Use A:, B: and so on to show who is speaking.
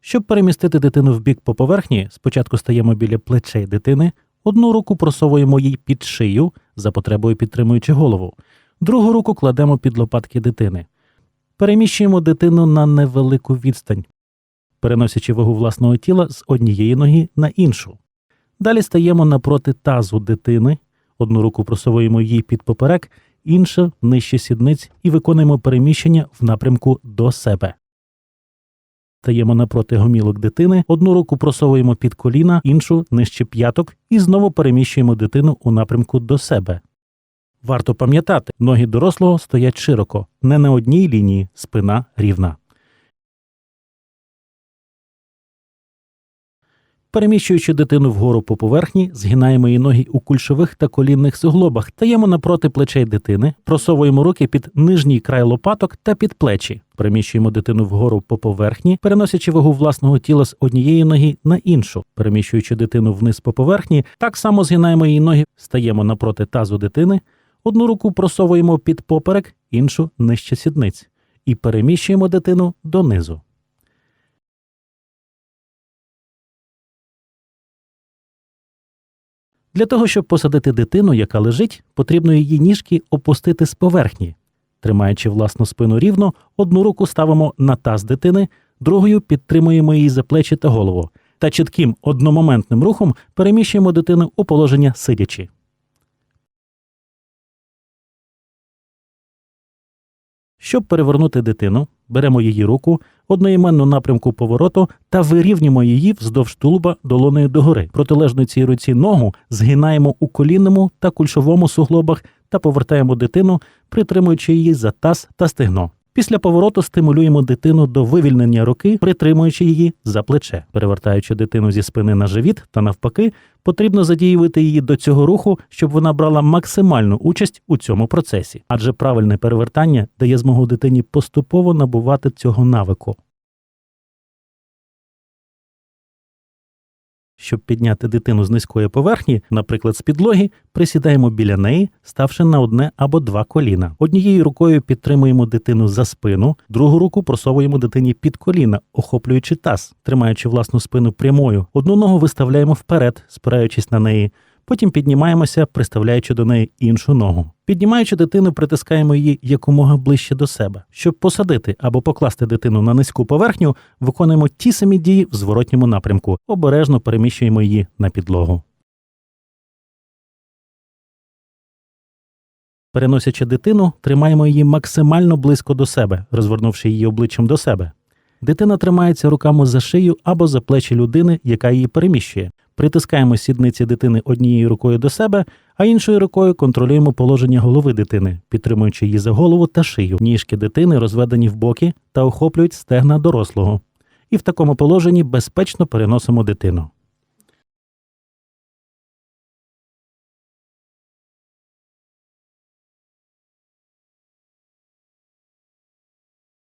A: Щоб перемістити дитину в бік по поверхні, спочатку стаємо біля плечей дитини, одну руку просовуємо їй під шию, за потребою підтримуючи голову, другу руку кладемо під лопатки дитини. Переміщуємо дитину на невелику відстань, переносячи вагу власного тіла з однієї ноги на іншу. Далі стаємо напроти тазу дитини, одну руку просовуємо їй під поперек, іншу нижче сідниць і виконуємо переміщення в напрямку до себе. Стаємо напроти гомілок дитини, одну руку просовуємо під коліна, іншу нижче п'яток і знову переміщуємо дитину у напрямку до себе. Варто пам'ятати, ноги дорослого стоять широко, не на одній лінії, спина рівна. Переміщуючи дитину вгору по поверхні, згинаємо її ноги у кульшових та колінних суглобах, таємо напроти плечей дитини, просовуємо руки під нижній край лопаток та під плечі. Переміщуємо дитину вгору по поверхні, переносячи вагу власного тіла з однієї ноги на іншу. Переміщуючи дитину вниз по поверхні, так само згинаємо її ноги, стаємо напроти тазу дитини, одну руку просовуємо під поперек, іншу нижче сідниць, і переміщуємо дитину донизу. Для того, щоб посадити дитину, яка лежить, потрібно її ніжки опустити з поверхні. Тримаючи власну спину рівно, одну руку ставимо на таз дитини, другою підтримуємо її за плечі та голову, та чітким одномоментним рухом переміщуємо дитину у положення сидячи. Щоб перевернути дитину, беремо її руку, одноіменну напрямку повороту та вирівнюємо її вздовж тулуба долоною догори. Протилежно цій руці ногу згинаємо у колінному та кульшовому суглобах та повертаємо дитину, притримуючи її за таз та стегно. Після повороту стимулюємо дитину до вивільнення руки, притримуючи її за плече. Перевертаючи дитину зі спини на живіт та навпаки, потрібно задіювати її до цього руху, щоб вона брала максимальну участь у цьому процесі, адже правильне перевертання дає змогу дитині поступово набувати цього навику. Щоб підняти дитину з низької поверхні, наприклад, з підлоги, присідаємо біля неї, ставши на одне або два коліна. Однією рукою підтримуємо дитину за спину, другу руку просовуємо дитині під коліна, охоплюючи таз, тримаючи власну спину прямою. Одну ногу виставляємо вперед, спираючись на неї. Потім піднімаємося, приставляючи до неї іншу ногу. Піднімаючи дитину, притискаємо її якомога ближче до себе. Щоб посадити або покласти дитину на низьку поверхню, виконуємо ті самі дії в зворотньому напрямку. Обережно переміщуємо її на підлогу. Переносячи дитину, тримаємо її максимально близько до себе, розвернувши її обличчям до себе. Дитина тримається руками за шию або за плечі людини, яка її переміщує. Притискаємо сідниці дитини однією рукою до себе, а іншою рукою контролюємо положення голови дитини, підтримуючи її за голову та шию. Ніжки дитини розведені в боки та охоплюють стегна дорослого. І в такому положенні безпечно переносимо дитину.